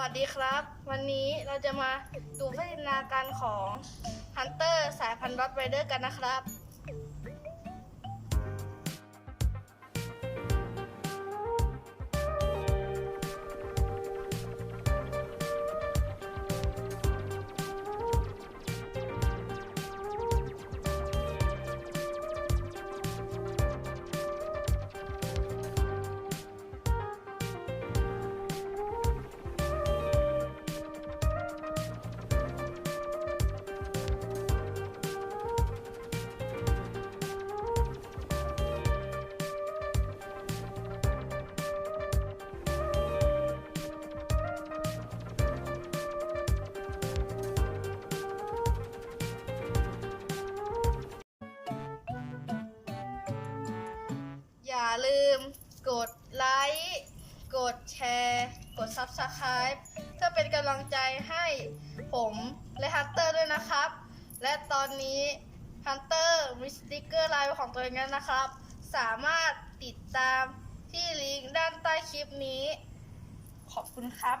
วัสดีครับ วันนี้เราจะมาดูพัฒนาการของฮันเตอร์สายพันธุ์รอดไรเดอร์กันนะครับ อย่าลืมกดไลค์กดแชร์ กด Subscribe เพื่อเป็นกำลังใจให้ผมและฮันเตอร์ด้วยนะครับ และตอนนี้ฮันเตอร์มีสติกเกอร์ไลน์ของตัวเองแล้วนะครับ สามารถติดตามที่ลิงก์ด้านใต้คลิปนี้ ขอบคุณครับ